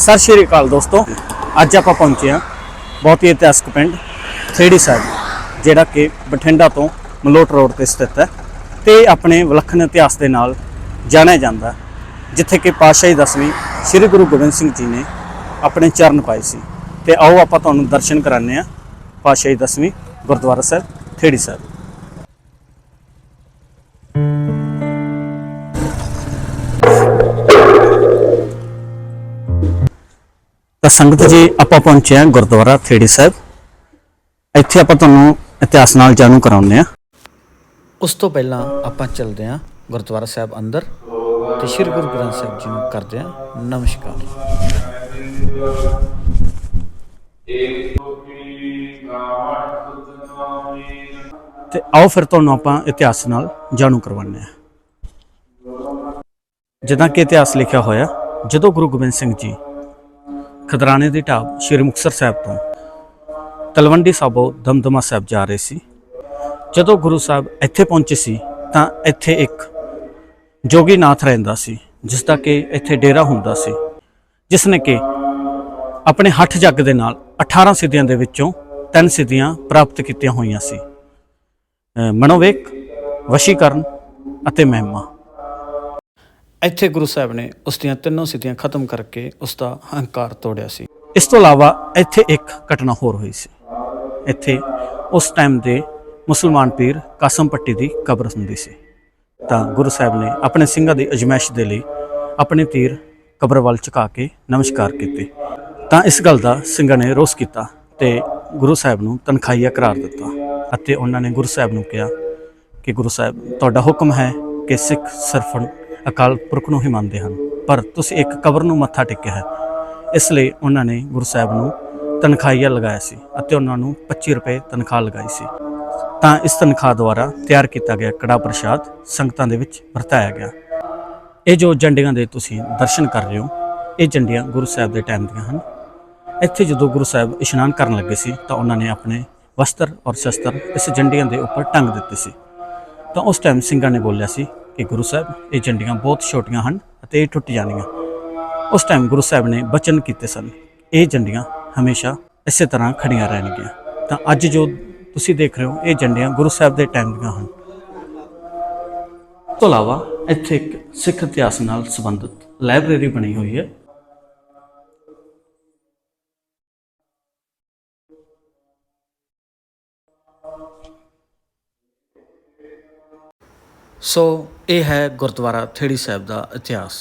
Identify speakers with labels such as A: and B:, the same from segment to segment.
A: ਸਤਿ ਸ਼੍ਰੀ ਅਕਾਲ ਦੋਸਤੋ, ਅੱਜ ਆਪਾਂ ਪਹੁੰਚੇ ਹਾਂ ਬਹੁਤ ਹੀ ਇਤਿਹਾਸਕ ਪਿੰਡ ਥੇੜੀ ਸਾਹਿਬ, ਜਿਹੜਾ ਕਿ ਬਠਿੰਡਾ ਤੋਂ ਮਲੋਟ ਰੋਡ ਤੇ ਸਥਿਤ ਹੈ ਤੇ ਆਪਣੇ ਵਿਲੱਖਣ ਇਤਿਹਾਸ ਦੇ ਨਾਲ ਜਾਣਿਆ ਜਾਂਦਾ ਜਿੱਥੇ ਕਿ ਪਾਤਸ਼ਾਹੀ ਦਸਵੀਂ ਸ੍ਰੀ ਗੁਰੂ ਗੋਬਿੰਦ ਸਿੰਘ ਜੀ ਨੇ ਆਪਣੇ ਚਰਨ ਪਾਏ ਸੀ। ਤੇ ਆਓ ਆਪਾਂ ਤੁਹਾਨੂੰ ਦਰਸ਼ਨ ਕਰਾਉਂਦੇ ਹਾਂ ਪਾਤਸ਼ਾਹੀ ਦਸਵੀਂ ਗੁਰਦੁਆਰਾ ਸਾਹਿਬ ਥੇੜੀ ਸਾਹਿਬ। ਸੰਗਤ ਜੀ ਆਪਾਂ ਪਹੁੰਚੇ ਹਾਂ ਗੁਰਦੁਆਰਾ ਥੇੜੀ ਸਾਹਿਬ। ਇੱਥੇ ਆਪਾਂ ਤੁਹਾਨੂੰ ਇਤਿਹਾਸ ਨਾਲ ਜਾਣੂ ਕਰਾਉਂਦੇ ਹਾਂ।
B: ਉਸ ਤੋਂ ਪਹਿਲਾਂ ਆਪਾਂ ਚੱਲਦੇ ਹਾਂ ਗੁਰਦੁਆਰਾ ਸਾਹਿਬ ਅੰਦਰ ਤੇ ਸ੍ਰੀ ਗੁਰੂ ਗ੍ਰੰਥ ਸਾਹਿਬ ਜੀ ਨੂੰ ਕਰਦੇ ਹਾਂ ਨਮਸਕਾਰ।
A: ਤੇ ਆਓ ਫਿਰ ਤੁਹਾਨੂੰ ਆਪਾਂ ਇਤਿਹਾਸ ਨਾਲ ਜਾਣੂ ਕਰਵਾਉਂਦੇ ਹਾਂ। ਜਿੱਦਾਂ ਕਿ ਇਤਿਹਾਸ ਲਿਖਿਆ ਹੋਇਆ ਜਦੋਂ ਗੁਰੂ ਗੋਬਿੰਦ ਸਿੰਘ ਜੀ ਖਦਰਾਣੇ ਦੀ ਢਾਬ ਸ਼੍ਰੀ ਮੁਕਤਸਰ ਸਾਹਿਬ ਤੋਂ। ਤਲਵੰਡੀ ਸਾਬੋ ਦਮਦਮਾ ਸਾਹਿਬ ਜਾ ਰਹੇ ਸੀ। ਜਦੋਂ ਗੁਰੂ ਸਾਹਿਬ ਇੱਥੇ ਪਹੁੰਚੇ ਸੀ, ਤਾਂ ਇੱਥੇ ਇੱਕ ਜੋਗੀ ਨਾਥ ਰਹਿੰਦਾ ਸੀ, ਜਿਸ ਦਾ ਕਿ ਇੱਥੇ ਡੇਰਾ ਹੁੰਦਾ ਸੀ। ਜਿਸ ਨੇ ਕਿ ਆਪਣੇ ਹੱਠ ਜੱਗ ਦੇ ਨਾਲ 18 ਸਿੱਧੀਆਂ ਦੇ ਵਿੱਚੋਂ ਤਿੰਨ ਸਿੱਧੀਆਂ ਪ੍ਰਾਪਤ ਕੀਤੀਆਂ ਹੋਈਆਂ ਸੀ। ਮਨੋਵੇਕ, ਵਸ਼ੀਕਰਨ ਅਤੇ ਮਹਿਮਾ।
B: ਇੱਥੇ ਗੁਰੂ ਸਾਹਿਬ ਨੇ ਉਸ ਦੀਆਂ ਤਿੰਨੋਂ ਸਿੱਧੀਆਂ ਖਤਮ ਕਰਕੇ ਉਸ ਦਾ ਹੰਕਾਰ ਤੋੜਿਆ ਸੀ।
A: ਇਸ ਤੋਂ ਇਲਾਵਾ ਇੱਥੇ ਇੱਕ ਘਟਨਾ ਹੋਰ ਹੋਈ ਸੀ। ਇੱਥੇ ਉਸ ਟਾਈਮ ਦੇ ਮੁਸਲਮਾਨ ਪੀਰ ਕਾਸਮ ਪੱਟੀ ਦੀ ਕਬਰ ਹੁੰਦੀ ਸੀ। ਤਾਂ ਗੁਰੂ ਸਾਹਿਬ ਨੇ ਆਪਣੇ ਸਿੰਘਾਂ ਦੀ ਅਜਮਾਇਸ਼ ਦੇ ਲਈ ਆਪਣੇ ਤੀਰ ਕਬਰ ਵੱਲ ਝੁਕਾ ਕੇ ਨਮਸਕਾਰ ਕੀਤੇ। ਤਾਂ ਇਸ ਗੱਲ ਦਾ ਸਿੰਘਾਂ ਨੇ ਰੋਸ ਕੀਤਾ ਤੇ ਗੁਰੂ ਸਾਹਿਬ ਨੂੰ ਤਨਖਾਹੀਆ ਕਰਾਰ ਦਿੱਤਾ ਅਤੇ ਉਹਨਾਂ ਨੇ ਗੁਰੂ ਸਾਹਿਬ ਨੂੰ ਕਿਹਾ ਕਿ ਗੁਰੂ ਸਾਹਿਬ, ਤੁਹਾਡਾ ਹੁਕਮ ਹੈ ਕਿ ਸਿੱਖ ਸਰਫਣ ਅਕਾਲ ਪੁਰਖ ਨੂੰ ਹੀ ਮੰਨਦੇ ਹਨ। ਪਰ ਤੁਸੀਂ ਇੱਕ ਕਬਰ ਨੂੰ ਮੱਥਾ ਟੇਕਿਆ ਹੈ। ਇਸ ਲਈ ਉਹਨਾਂ ਨੇ ਗੁਰੂ ਸਾਹਿਬ ਨੂੰ ਤਨਖਾਹੀਆ ਲਗਾਇਆ ਸੀ ਅਤੇ ਉਹਨਾਂ ਨੂੰ 25 ਰੁਪਏ ਤਨਖਾਹ ਲਗਾਈ ਸੀ। ਤਾਂ ਇਸ ਤਨਖਾਹ ਦੁਆਰਾ ਤਿਆਰ ਕੀਤਾ ਗਿਆ ਕੜਾ ਪ੍ਰਸ਼ਾਦ ਸੰਗਤਾਂ ਦੇ ਵਿੱਚ ਵਰਤਾਇਆ ਗਿਆ। ਇਹ ਜੋ ਜੰਡੀਆਂ ਦੇ ਤੁਸੀਂ ਦਰਸ਼ਨ ਕਰ ਰਹੇ ਹੋ, ਇਹ ਜੰਡੀਆਂ ਗੁਰੂ ਸਾਹਿਬ ਦੇ ਟਾਈਮ ਦੀਆਂ ਹਨ। ਇੱਥੇ ਜਦੋਂ ਗੁਰੂ ਸਾਹਿਬ ਇਸ਼ਨਾਨ ਕਰਨ ਲੱਗੇ ਸੀ, ਤਾਂ ਉਹਨਾਂ ਨੇ ਆਪਣੇ ਵਸਤਰ ਔਰ ਸ਼ਸਤਰ ਇਸ ਜੰਡੀਆਂ ਦੇ ਉੱਪਰ ਟੰਗ ਦਿੱਤੇ ਸੀ। ਤਾਂ ਉਸ ਟਾਈਮ ਸਿੰਘਾਂ ਨੇ ਬੋਲਿਆ ਸੀ ਕਿ ਗੁਰੂ ਸਾਹਿਬ, ਇਹ ਜੰਡੀਆਂ ਬਹੁਤ ਛੋਟੀਆਂ ਹਨ ਅਤੇ ਇਹ ਟੁੱਟ ਜਾਣਗੀਆਂ ਉਸ ਟਾਈਮ ਗੁਰੂ ਸਾਹਿਬ ਨੇ ਬਚਨ ਕੀਤੇ ਸਨ। ਇਹ ਜੰਡੀਆਂ ਹਮੇਸ਼ਾ ਇਸੇ ਤਰ੍ਹਾਂ ਖੜੀਆਂ ਰਹਿਣਗੀਆਂ। ਤਾਂ ਅੱਜ ਜੋ ਤੁਸੀਂ ਦੇਖ ਰਹੇ ਹੋ, ਇਹ ਜੰਡੀਆਂ ਗੁਰੂ ਸਾਹਿਬ ਦੇ ਟਾਈਮ ਦੀਆਂ ਹਨ। ਤੋਂ ਇਲਾਵਾ ਇੱਥੇ ਇੱਕ ਸਿੱਖ ਇਤਿਹਾਸ ਨਾਲ ਸੰਬੰਧਿਤ ਲਾਇਬ੍ਰੇਰੀ ਬਣੀ ਹੋਈ ਹੈ।
B: ਸੋ ਇਹ ਹੈ ਗੁਰਦੁਆਰਾ ਥੇੜੀ ਸਾਹਿਬ ਦਾ ਇਤਿਹਾਸ।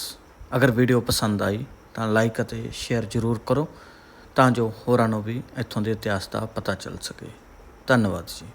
B: ਅਗਰ ਵੀਡੀਓ ਪਸੰਦ ਆਈ ਤਾਂ ਲਾਈਕ ਅਤੇ ਸ਼ੇਅਰ ਜ਼ਰੂਰ ਕਰੋ ਤਾਂ ਜੋ ਹੋਰਾਂ ਨੂੰ ਵੀ ਇੱਥੋਂ ਦੇ ਇਤਿਹਾਸ ਦਾ ਪਤਾ ਚੱਲ ਸਕੇ। ਧੰਨਵਾਦ ਜੀ।